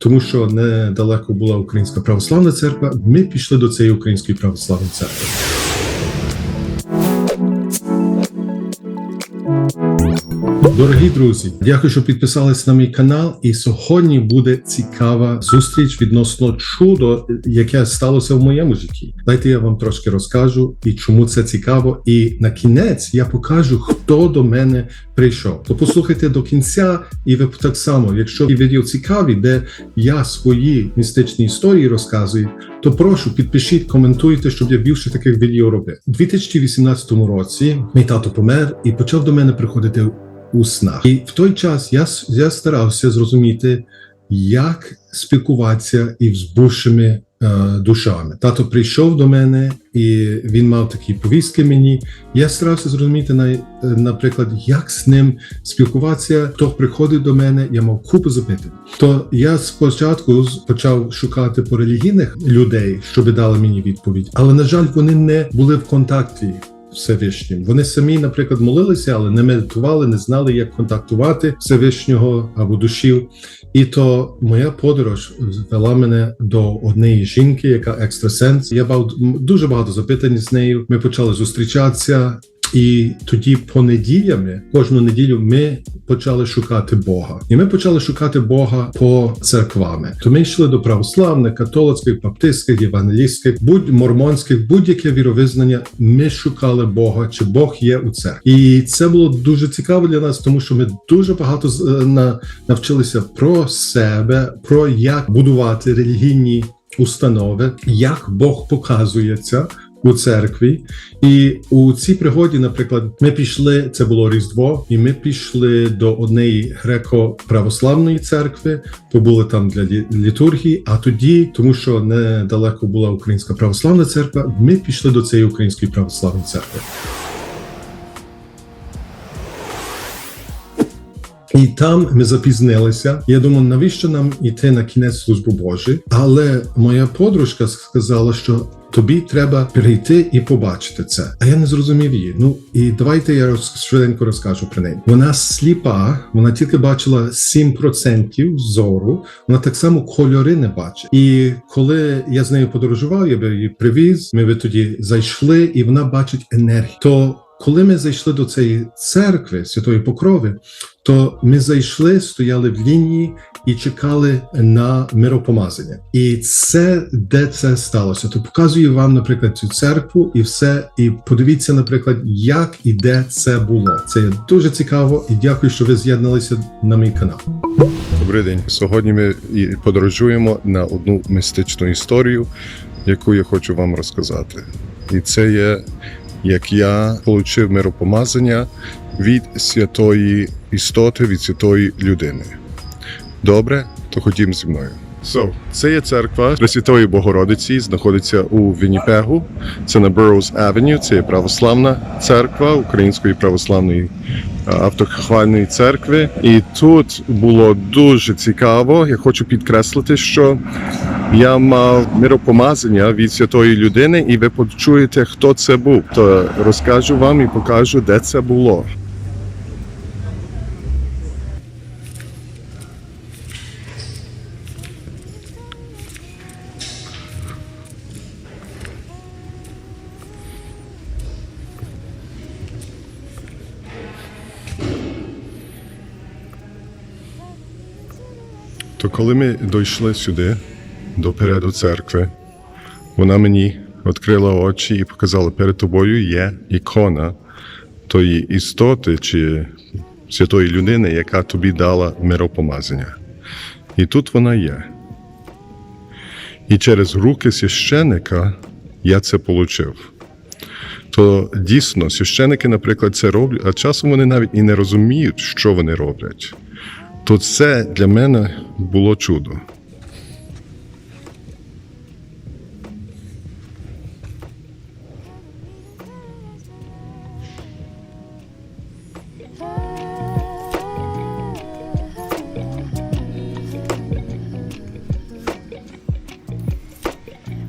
тому що недалеко була Українська православна церква. Ми пішли до цієї Української православної церкви. Дорогі друзі, дякую, що підписались на мій канал. І сьогодні буде цікава зустріч відносно чудо, яке сталося в моєму житті. Дайте я вам трошки розкажу і чому це цікаво. І на кінець я покажу, хто до мене прийшов. То послухайте до кінця, і ви так само, якщо відео цікаві, де я свої містичні історії розказую, то прошу підпишіть, коментуйте, щоб я більше таких відео робив. У 2018 році мій тато помер і почав до мене приходити у снах. І в той час я, я старався зрозуміти, як спілкуватися із бувшими е, душами. Тато прийшов до мене, і він мав такі повістки мені. Я старався зрозуміти, на, е, наприклад, як з ним спілкуватися. Хто приходив до мене, я мав купу запитань. То я спочатку почав шукати по релігійних людей, щоб дали мені відповідь, але на жаль, вони не були в контакті. Всевишнім. Вони самі, наприклад, молилися, але не медитували, не знали, як контактувати Всевишнього або душів. І то моя подорож вела мене до однієї жінки, яка екстрасенс. Я бав дуже багато запитань з нею. Ми почали зустрічатися. І тоді понеділями, кожну неділю, ми почали шукати Бога, і ми почали шукати Бога по церквами. То ми йшли до православних, католицьких, баптистських, євангелістських, будь мормонських, будь-яке віровизнання. Ми шукали Бога, чи Бог є у церкві. І це було дуже цікаво для нас, тому що ми дуже багато е, навчилися про себе, про як будувати релігійні установи, як Бог показується. У церкві, і у цій пригоді, наприклад, ми пішли. Це було Різдво, і ми пішли до однієї греко-православної церкви, побули там для літургії. А тоді, тому що недалеко була Українська православна церква, ми пішли до цієї Української православної церкви. І там ми запізнилися. Я думав, навіщо нам йти на кінець служби Божої? Але моя подружка сказала, що тобі треба прийти і побачити це. А я не зрозумів її. Ну і давайте я роз, швиденько розкажу про неї. Вона сліпа, вона тільки бачила 7% зору. Вона так само кольори не бачить. І коли я з нею подорожував, я би її привіз. Ми би тоді зайшли, і вона бачить енергію. То коли ми зайшли до цієї церкви Святої Покрови, то ми зайшли, стояли в лінії і чекали на миропомазання. І це де це сталося. То показую вам, наприклад, цю церкву і все. І подивіться, наприклад, як і де це було. Це дуже цікаво, і дякую, що ви з'єдналися на мій канал. Добрий день. Сьогодні ми подорожуємо на одну містичну історію, яку я хочу вам розказати. І це є як я отримав миропомазання від святої істоти, від святої людини. Добре, то ходім зі мною. So, це є церква Пресвятої Богородиці, знаходиться у Вінніпегу. Це на Burroughs Avenue, це є православна церква Української православної а, автохвальної церкви. І тут було дуже цікаво. Я хочу підкреслити, що я мав миропомазання від святої людини, і ви почуєте, хто це був. То розкажу вам і покажу, де це було. То коли ми дійшли сюди, до переду церкви, вона мені відкрила очі і показала, перед тобою є ікона тої істоти чи святої людини, яка тобі дала миропомазання. І тут вона є. І через руки священика я це отримав. То дійсно, священики, наприклад, це роблять, а часом вони навіть і не розуміють, що вони роблять. То це для мене було чудо.